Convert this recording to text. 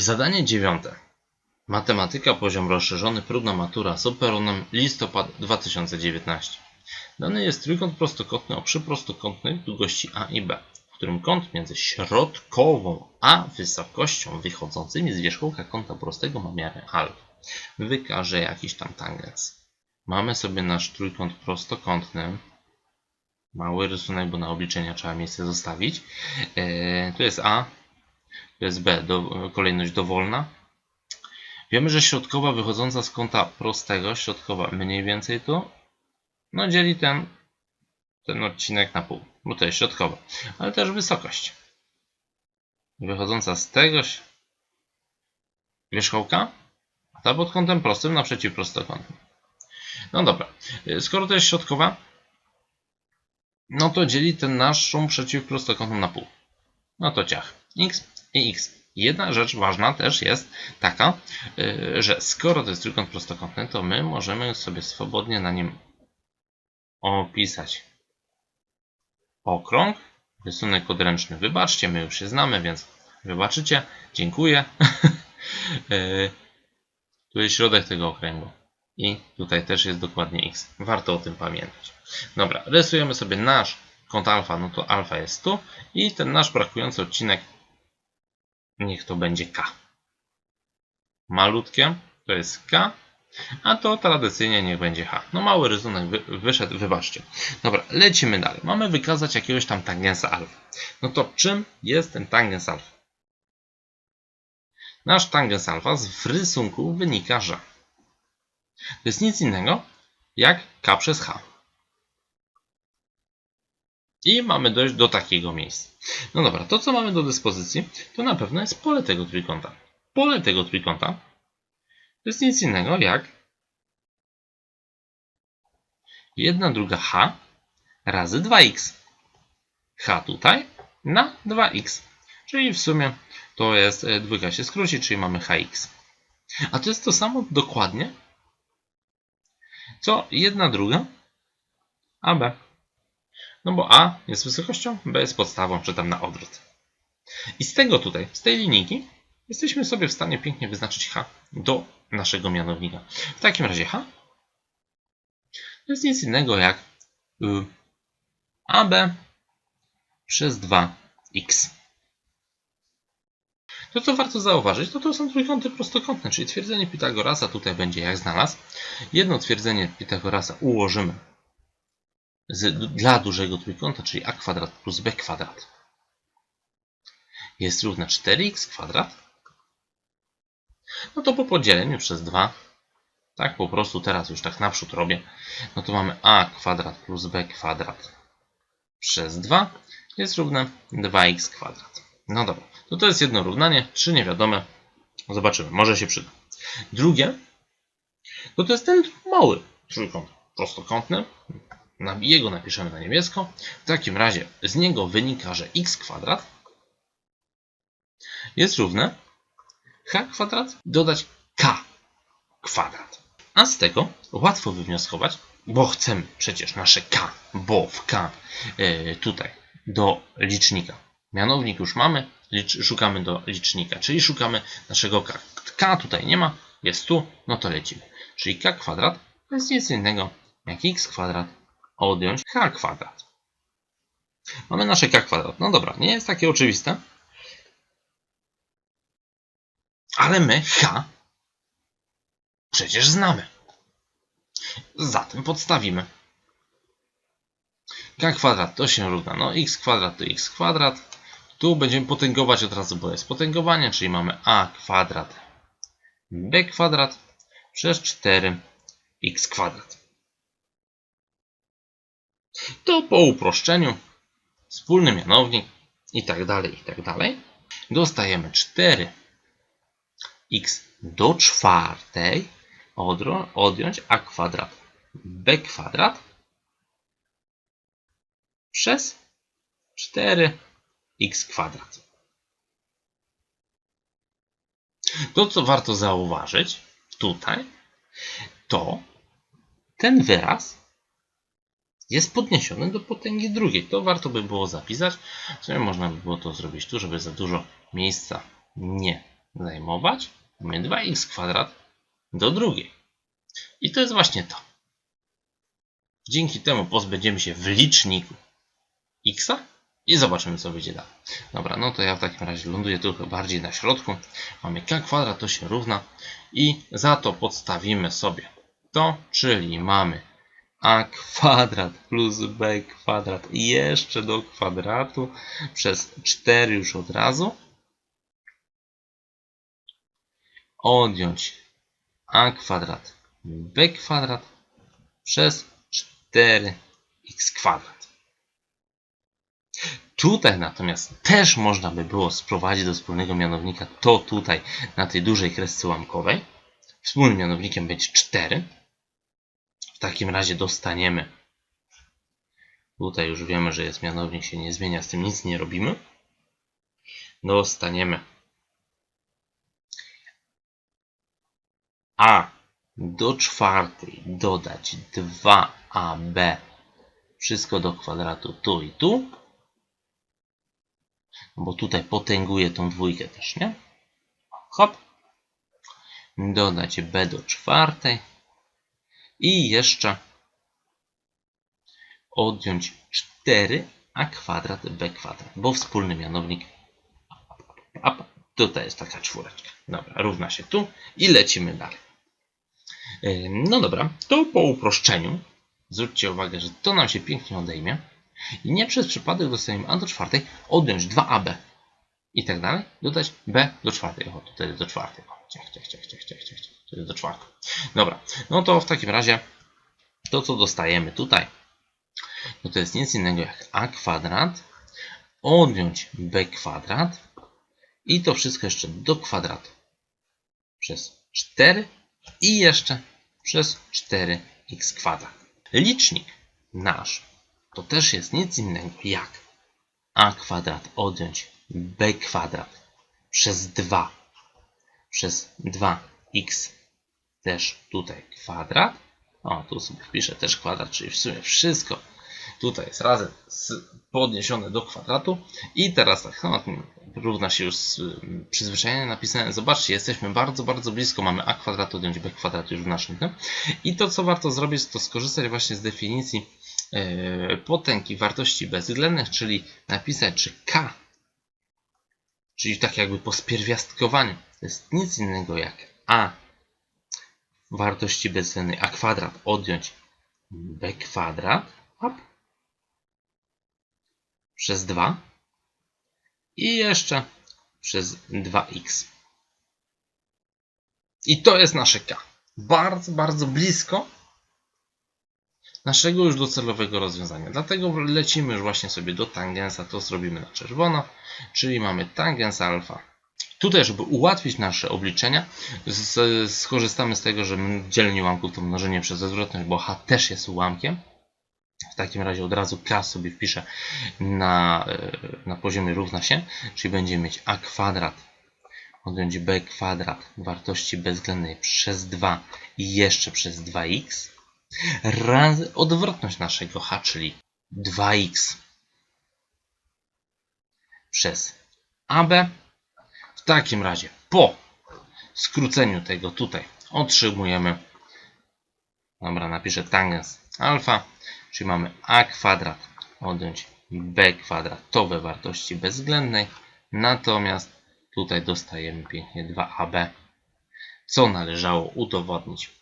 Zadanie dziewiąte. Matematyka, poziom rozszerzony, próbna matura z operonem listopad 2019. Dany jest trójkąt prostokątny o przyprostokątnej długości A i B, w którym kąt między środkową a wysokością wychodzącymi z wierzchołka kąta prostego ma miarę alfa. Wykaże jakiś tam tangens. Mamy sobie nasz trójkąt prostokątny. Mały rysunek, bo na obliczenia trzeba miejsce zostawić. Eee, tu jest A, to jest B, do, kolejność dowolna. Wiemy, że środkowa wychodząca z kąta prostego, środkowa mniej więcej tu, no dzieli ten, ten odcinek na pół, bo to jest środkowa, ale też wysokość. Wychodząca z tego wierzchołka, a ta pod kątem prostym naprzeciw prostokątnym. No dobra, skoro to jest środkowa, no to dzieli ten naszą przeciwprostokątną na pół. No to ciach. X i X. Jedna rzecz ważna też jest taka, yy, że skoro to jest trójkąt prostokątny, to my możemy sobie swobodnie na nim opisać okrąg, rysunek odręczny. Wybaczcie, my już się znamy, więc wybaczycie. Dziękuję. Yy, Tu jest środek tego okręgu. I tutaj też jest dokładnie x. Warto o tym pamiętać. Dobra, rysujemy sobie nasz kąt alfa, no to alfa jest tu i ten nasz brakujący odcinek niech to będzie k. Malutkie to jest k, a to tradycyjnie niech będzie h. No mały rysunek wy, wyszedł, wybaczcie. Dobra, lecimy dalej. Mamy wykazać jakiegoś tam tangensa alfa. No to czym jest ten tangens alfa? Nasz tangens alfa z rysunku wynika, że to jest nic innego jak k przez h. I mamy dojść do takiego miejsca. No dobra, to co mamy do dyspozycji, to na pewno jest pole tego trójkąta. Pole tego trójkąta to jest nic innego jak 1 druga h razy 2x. h tutaj na 2x. Czyli w sumie to jest, e, dwójka się skróci, czyli mamy hx. A to jest to samo dokładnie, co 1 druga AB. No bo A jest wysokością, B jest podstawą, czy tam na odwrót. I z tego tutaj, z tej linijki, jesteśmy sobie w stanie pięknie wyznaczyć H do naszego mianownika. W takim razie H to jest nic innego jak y, AB przez 2x. To co warto zauważyć, to to są trójkąty prostokątne, czyli twierdzenie Pitagorasa tutaj będzie jak znalazł. Jedno twierdzenie Pitagorasa ułożymy z, dla dużego trójkąta, czyli a kwadrat plus b kwadrat jest równe 4x kwadrat, no to po podzieleniu przez 2, tak po prostu teraz już tak naprzód robię, no to mamy a kwadrat plus b kwadrat przez 2 jest równe 2x kwadrat. No dobra, to to jest jedno równanie, trzy niewiadome, zobaczymy, może się przyda. Drugie, to to jest ten mały trójkąt prostokątny, jego napiszemy na niebiesko. W takim razie z niego wynika, że x kwadrat jest równe h kwadrat dodać k kwadrat. A z tego łatwo wywnioskować, bo chcemy przecież nasze k, bo w k yy, tutaj do licznika. Mianownik już mamy, szukamy do licznika, czyli szukamy naszego k. k tutaj nie ma, jest tu, no to lecimy. Czyli k kwadrat to jest nic innego jak x kwadrat odjąć h kwadrat. Mamy nasze k kwadrat. No dobra, nie jest takie oczywiste. Ale my h przecież znamy. Zatem podstawimy. k kwadrat to się równa. No x kwadrat to x kwadrat. Tu będziemy potęgować od razu, bo jest potęgowanie, czyli mamy a kwadrat b kwadrat przez 4x kwadrat. To po uproszczeniu wspólny mianownik i tak dalej, i tak dalej. Dostajemy 4x do czwartej odjąć a kwadrat b kwadrat przez 4x kwadrat. To, co warto zauważyć tutaj, to ten wyraz jest podniesiony do potęgi drugiej. To warto by było zapisać. W można by było to zrobić tu, żeby za dużo miejsca nie zajmować, mamy 2x kwadrat do drugiej. I to jest właśnie to. Dzięki temu pozbędziemy się w liczniku x i zobaczymy co będzie dalej. Dobra, no to ja w takim razie ląduję trochę bardziej na środku. Mamy k kwadrat to się równa i za to podstawimy sobie to, czyli mamy a kwadrat plus b kwadrat jeszcze do kwadratu przez 4 już od razu. Odjąć a kwadrat b kwadrat przez 4x kwadrat. Tutaj natomiast też można by było sprowadzić do wspólnego mianownika to tutaj na tej dużej kresce ułamkowej. Wspólnym mianownikiem będzie 4. W takim razie dostaniemy. Tutaj już wiemy, że jest mianownik, się nie zmienia, z tym nic nie robimy. Dostaniemy a do czwartej dodać 2ab wszystko do kwadratu tu i tu. No Bo tutaj potęguje tą dwójkę też, nie? Hop. Dodać b do czwartej. I jeszcze odjąć 4a kwadrat b kwadrat, bo wspólny mianownik a tutaj jest taka czwóreczka. Dobra, równa się tu i lecimy dalej. Yy, No dobra, to po uproszczeniu zwróćcie uwagę, że to nam się pięknie odejmie i nie przez przypadek dostaniemy a do czwartej odjąć 2ab i tak dalej, dodać b do czwartej. O, tutaj jest do czwartej. O, ciech, ciech, ciech, ciech, ciech. To jest do czwartej. Dobra, no to w takim razie to, co dostajemy tutaj, no to jest nic innego jak a kwadrat odjąć b kwadrat i to wszystko jeszcze do kwadratu przez 4 i jeszcze przez 4x kwadrat. Licznik nasz to też jest nic innego jak a kwadrat odjąć b kwadrat przez 2 przez 2x też tutaj kwadrat. O, tu sobie wpiszę też kwadrat, czyli w sumie wszystko tutaj jest razem podniesione do kwadratu. I teraz tak, no, równa się już z mm, przyzwyczajenia napisane. Zobaczcie, jesteśmy bardzo, bardzo blisko. Mamy a kwadrat odjąć b kwadrat już w naszym tym. I to, co warto zrobić, to skorzystać właśnie z definicji e, potęgi wartości bezwzględnych, czyli napisać, że k, czyli tak jakby po spierwiastkowaniu, to jest nic innego jak a wartości bezwzględnej a kwadrat odjąć b kwadrat hop, przez 2 i jeszcze przez 2x. I to jest nasze k. Bardzo, bardzo blisko naszego już docelowego rozwiązania. Dlatego lecimy już właśnie sobie do tangensa, to zrobimy na czerwono, czyli mamy tangens alfa. Tutaj, żeby ułatwić nasze obliczenia, z, skorzystamy z tego, że dzielenie ułamków to mnożenie przez odwrotność, bo h też jest ułamkiem. W takim razie od razu k sobie wpiszę na, e, na poziomie równa się, czyli będziemy mieć a kwadrat odjąć b kwadrat wartości bezwzględnej przez 2 i jeszcze przez 2x razy odwrotność naszego h, czyli 2x przez ab. Takim razie po skróceniu tego tutaj otrzymujemy, dobra, napiszę tangens alfa, czyli mamy a kwadrat odjąć b kwadratowe wartości bezwzględnej, natomiast tutaj dostajemy pięknie 2ab, co należało udowodnić